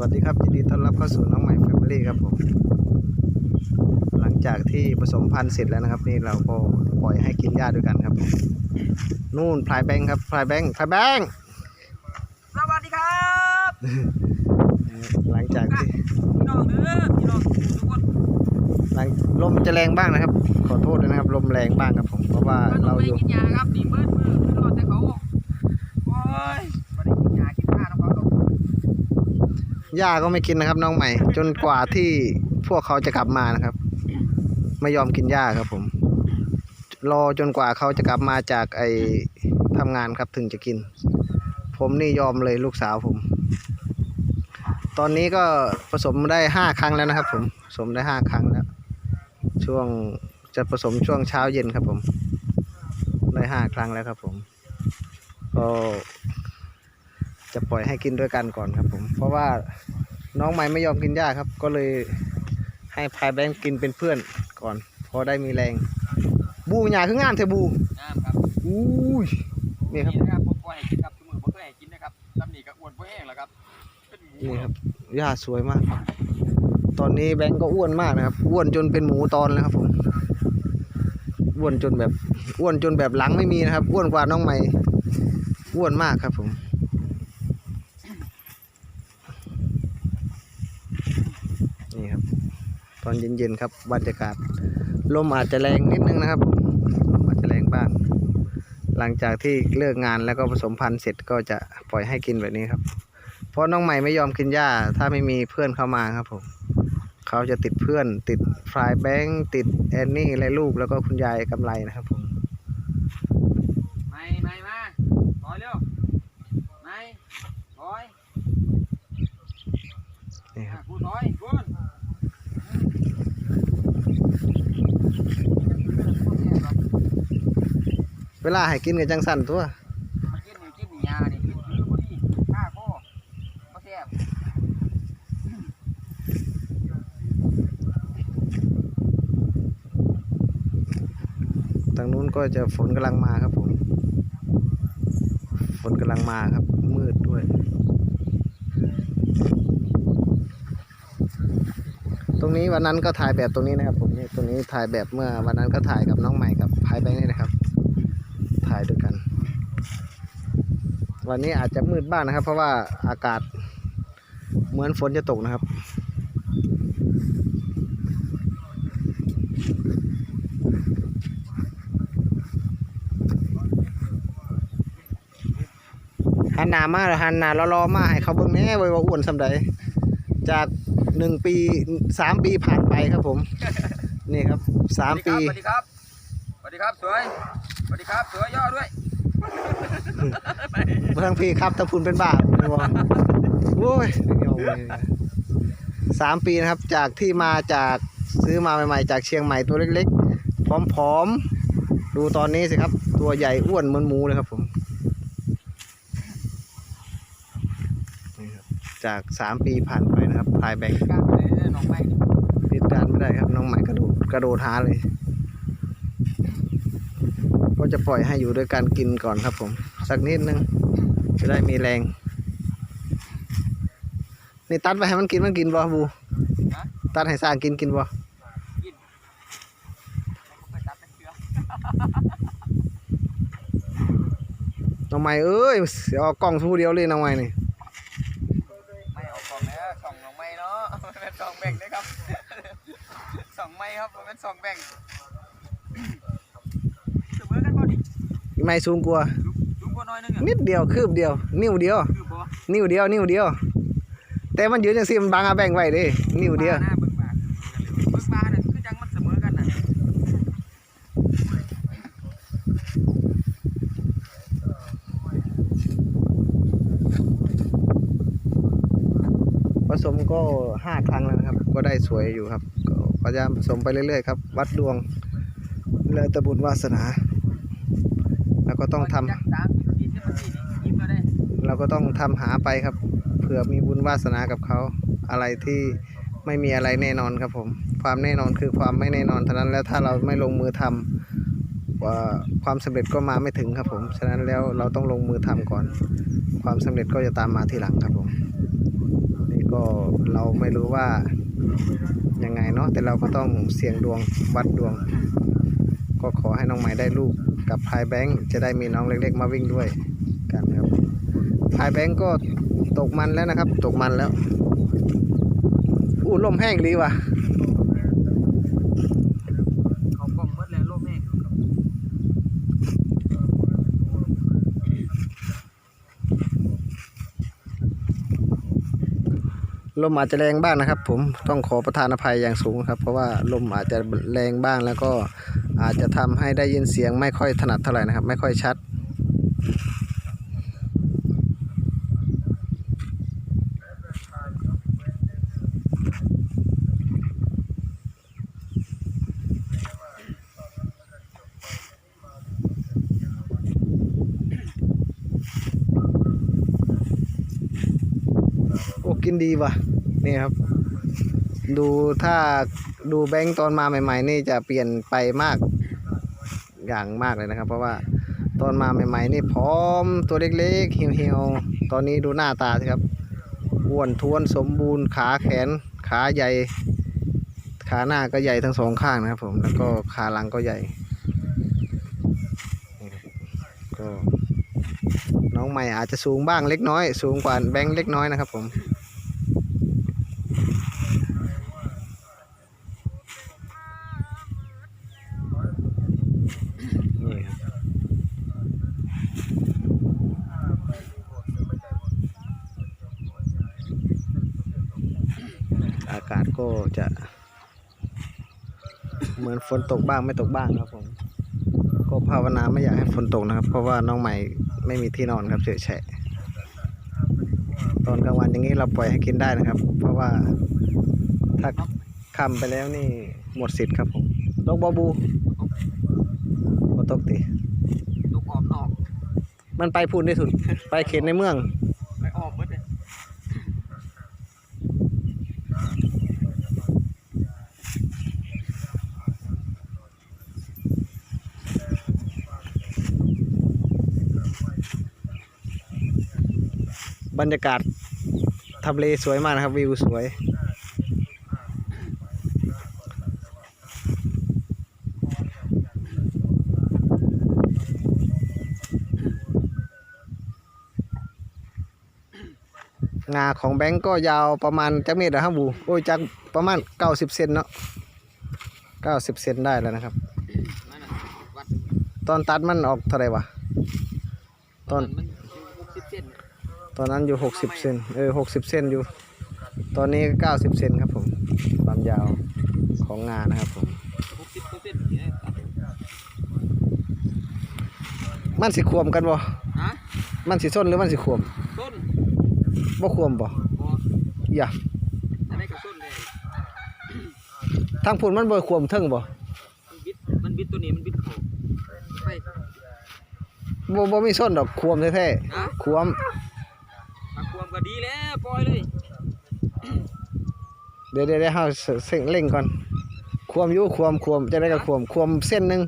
วัสดีครับยินดีต้อนรับเข้าสู่น้องใหม่แฟมิลี่ครับผมหลังจากที่ผสมพันธุ์เสร็จแล้วนะครับ นี่เราก็ปล่อยให้กินหญ้าด้วยกันครับผมนู่นพลายแบงค์ครับพลายแบงค์พลายแบงค์สวัสดีครับ หลังจากที่พี่น้องเด้อพี่น้องทุกคนหลังลมจะแรงบ้างนะครับ ขอโทษด้วยนะครับ ลมแรงบ้างครับผมเพราะว่ามันต้อเรางไปอยู่กินยาครับนี่เบิดมือขึ้นรถแต่เขาโอ้ยไม่ได้กินยากินข้าวของเขาหรอก หญ้าก็ไม่กินนะครับ น้องใหม่ จนกว่าที่พวกเขาจะกลับมานะครับ ไม่ยอมกินหญ้าครับ ผม รอจนกว่าเขาจะกลับมาจากไอทำงานครับถึงจะกิน ผมนี่ยอมเลยลูกสาวผม ตอนนี้ก็ผสมได้ห้าครั้งแล้วนะครับ ผมผสมได้ห้าครั้งแล้ว ช่วงจะผสมช่วงเช้าเย็นครับผม ได้ห้าครั้งแล้วครับผมก็ จะปล่อยให้กินด้วยกันก่อนครับผม เพราะว่าน้องใหม่ไม่ยอมกินหญ้าครับ ก็เลยให้พายแบงค์กินเป็นเพื่อนก่อน พอได้มีแรง บูหยาคืองามเทบูน้ำครับอุ้ยนี่ครับนี่นะครับผมปล่อยให้กินครับทุกมือผมเคยให้กินนะครับตำหนิกับอ้วนพวกแห้งแล้วครับเป็นหมูนี่ครับหญ้าสวยมาก ตอนนี้แบงค์ก็อ้วนมากนะครับ อ้วนจนเป็นหมูตอนแล้วครับผมอ้วนจนแบบอ้วนจนแบบหลังไม่มีนะครับ อ้วนกว่าน้องใหม่อ้วนมากครับผม นี่ครับ ต อนเย็นๆครับบรรยากาศลมอาจจะแรงนิดนึงนะครับลมอาจจะแรงบ้าง หลังจากที่เลิกงานแล้วก็ผสมพันธุ์เสร็จก็จะปล่อยให้กินแบบนี้ครับ เพราะน้องใหม่ไม่ยอมกินหญ้า ถ้าไม่มีเพื่อนเข้ามาครับผมเขาจะติดเพื่อนติดฟรายแบงค์ติดแอนนี่และลูกแล้วก็คุณยายกำไรนะครับผมไม่มาถอยเร็วไม่ถอย นี่ครับ อะกูถอยกู เวลาให้กินกับจังสันตัวมันกินนี่กินยานี่กินคือพอดีข้าก็ก็แซ่บทางนู้นก็จะฝนกำลังมาครับผม ฝนกำลังมาครับ มืดด้วย ตรงนี้วันนั้นก็ถ่ายแบบตรงนี้นะครับผมนี่ตรงนี้ถ่ายแบบเมื่อวันนั้นก็ถ่ายกับน้องใหม่กับพายแบงค์นี่นะครับ ถ่ายด้วยกัน วันนี้อาจจะมืดบ้างนะครับ เพราะว่าอากาศเหมือนฝนจะตกนะครับหันหนามาแล้วหันหนารอๆมาให้เขาเบิ่งแหน่ไว้ว่าอ้วนสำใดจากหนึ่งปีสามปีผ่านไปครับผม นี่ครับสามปีสวัสดีครับสวัสดีครับสวย สวัสดีครับสวยย่อด้วยทั้งพี่ครับถ้าคุณเป็นบ้าผมบอกโอ้ยยอมเลยสามปีนะครับ จากที่มาจากซื้อมาใหม่ๆ จากเชียงใหม่ตัวเล็กๆผอมๆ ดูตอนนี้สิครับ ตัวใหญ่อ้วนเหมือนหมูเลยครับผมนี่ครับจากสามปีผ่านไปนะครับพลายแบงค์การไปเลยน้องไม่นี่ปิดการไม่ได้ครับน้องใหม่กระโดดกระโดดหาเลยก็ จะปล่อยให้อยู่ด้วยการกินก่อนครับผม สักนิดนึงจะได้มีแรง นี่ตัดไปให้มันกินมันกินบ่บูตัดให้สร้างกินกินบ่กินไปจับไปเชือน้องใหม่เอ้ยเสียออกกล้องทูเดียวเลยน้องใหม่นี่ไม่ออกกล่องแล้วสองน้องไม่เนาะเป็นสองแบ่งนะครับสองไม่ครับมันเป็นสองแบ่งเสมอกันพอดี อีไม่สูงกว่าลุงก็น้อยนึงอะนิดเดียวคืบเดียว นิ้วเดียว คือบ่นิ้วเดียว นิ้วเดียว แต่มันยืนจังซี่มันบังอาแบ่งไว้เด้นิ้วเดียวหน้าเบิ่งบาเบิ่งบาเนี่ยคือจังมันเสมอกันน่ะผสมก็ห้าครั้งแล้วนะครับ ก็ได้สวยอยู่ครับก็พยายามผสมไปเรื่อยๆครับ วัดดวง แล้วแต่บุญวาสนาแล้ว ก็ต้องทำจักสาเราก็ต้องทำหาไปครับ เผื่อมีบุญวาสนากับเขา อะไรที่ไม่มีอะไรแน่นอนครับผม ความแน่นอนคือความไม่แน่นอนเท่านั้นแล้วถ้าเราไม่ลงมือทำว่าความสำเร็จก็มาไม่ถึงครับผม ฉะนั้นแล้วเราต้องลงมือทำก่อน ความสำเร็จก็จะตามมาทีหลังครับผม นี่ก็เราไม่รู้ว่ายังไงเนาะ แต่เราก็ต้องเสี่ยงดวงวัดดวง ก็ขอให้น้องใหม่ได้ลูก กับพายแบงค์จะได้มีน้องเล็กๆ มาวิ่งด้วยกันครับพายแบงค์ก็ตกมันแล้วนะครับ ตกมันแล้วอู้ลมแห้งดีว่ะ เขากล้องเบิดแล้วโลกแม่ง ลมอาจจะแรงบ้างนะครับ ผมต้องขอประทานอภัยอย่างสูงครับ เพราะว่าลมอาจจะแรงบ้างแล้วก็อาจจะทำให้ได้ยินเสียงไม่ค่อยถนัดเท่าไหร่นะครับ ไม่ค่อยชัด กินดีว่ะนี่ครับ ดูถ้าดูแบงค์ตอนมาใหม่ ๆ นี่จะเปลี่ยนไปมากอย่างมากเลยนะครับ เพราะว่าตอนมาใหม่ ๆ นี่พร้อมตัวเล็กๆเหี่ยวๆตอนนี้ดูหน้าตาสิครับอ้วนท้วนสมบูรณ์ขาแขนขาใหญ่ ขาหน้าก็ใหญ่ทั้งสองข้างนะครับผมแล้วก็ขาหลังก็ใหญ่ก็น้องใหม่อาจจะสูงบ้างเล็กน้อย สูงกว่าแบงค์เล็กน้อยนะครับผมนี่ครับอา กาศก็จะ เหมือนฝนตกบ้างไม่ตกบ้างครับผม ก็ภาวนาไม่อยากให้ฝนตกนะครับ เพราะว่าน้องใหม่ไม่มีที่นอนครับเฉยแฉะตอนกลางวันอย่างนี้เราปล่อยให้กินได้นะครับ เพราะว่าถ้าค่ำไปแล้วนี่หมดสิทธิ์ครับผมตกบอบูบ่ตกติลูกออมนอก มันไปพูนได้สุด ไปเขตในเมือง ไปออกเบิดเลย บรรยากาศทำเลสวยมากนะครับวิวสวย งาของแบงก์ก็ยาวประมาณจักเมตรนะครับบูโอ้ยจักประมาณ90เซนเนาะ90เซนได้แล้วนะครับ ตอนตัดมันออกเท่าไหร่วะตอน มันอยู่หกสิบเซน ตอนนั้นอยู่ 60 เซนเออ60 เซนอยู่ ตอนนี้ 90 เซนครับผม ความยาวของงานะครับผมหกสิบเปอร์เซ็นต์นี่นะตัดมันสิควมกันบ่ฮะมันสิส้นหรือมันสิควมต้นบ่ควมบ่บออย่าจะได้กับต้นเลยทางพุ่นมันบ่ควมเทิงบ่มันบิดมันบิดตัวนี้มันบิดเขาไปบ่บ่มีส้นดอกควมแท้นะๆควม มาควมก็ดีแล้วปล่อยเลย เดี๋ยวเดี๋ยวเดี๋ยวเฮาเร่งเร่งก่อน ควมยู่ควมควมจะได้ก็ควมควมเส้นหนึ่ง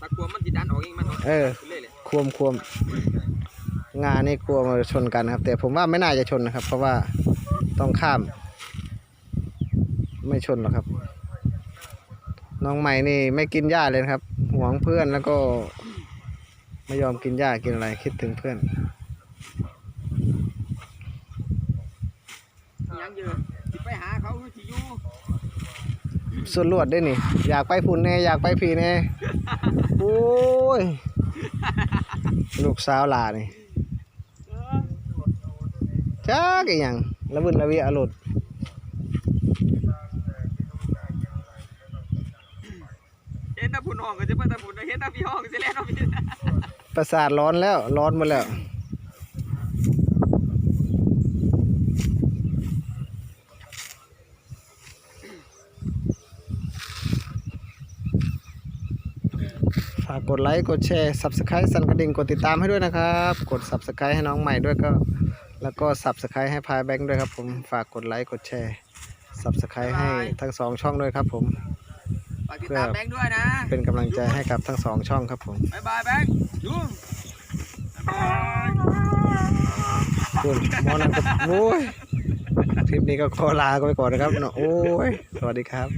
ตะควมมันจิดันออกเองมันเออขึ้นเลยแหละควมควมงานนี่กลัวมาชนกันครับ แต่ผมว่าไม่น่าจะชนนะครับ เพราะว่าต้องข้าม ไม่ชนหรอกครับ น้องใหม่นี่ไม่กินหญ้าเลยครับ หวงเพื่อนแล้วก็ ไม่ยอมกินหญ้ากินอะไรคิดถึงเพื่อน ยังเยอะสิไปหาเขาที่อยู่ ส่วนลวดได้นี่ อยากไปพุ่นแน่อยากไปพีแน่โอ้ย ลูกสาวหลานี่จักอีหยังละวินละวิอรดเห็นตาผุนห้องก็จะไปตาผุนเห็นตาพี่ห้องสิแล้วเนาะพี่ประสาทร้อนแล้วร้อนหมดแล้ว กกดไลค์กดแชร์ Subscribe สั่นกระดิ่งกดติดตามให้ด้วยนะครับ กด Subscribe ให้น้องใหม่ด้วยก็แล้วก็ Subscribe ให้พายแบงค์ด้วยครับผมฝากกดไลค์กดแชร์ Subscribe ให้ทั้งสองช่องด้วยครับผมฝากติดตามแบงค์ด้วยนะ เป็นกำลังใจให้กับทั้งสองช่องครับผมบ๊ายบายแบงค์ยุ่งบ๊ายบายคุณมอนันกับโอ้ยคลิปนี้ก็ขอลาไปก่อนนะครับเนาะโอ้ยสวัสดีครับ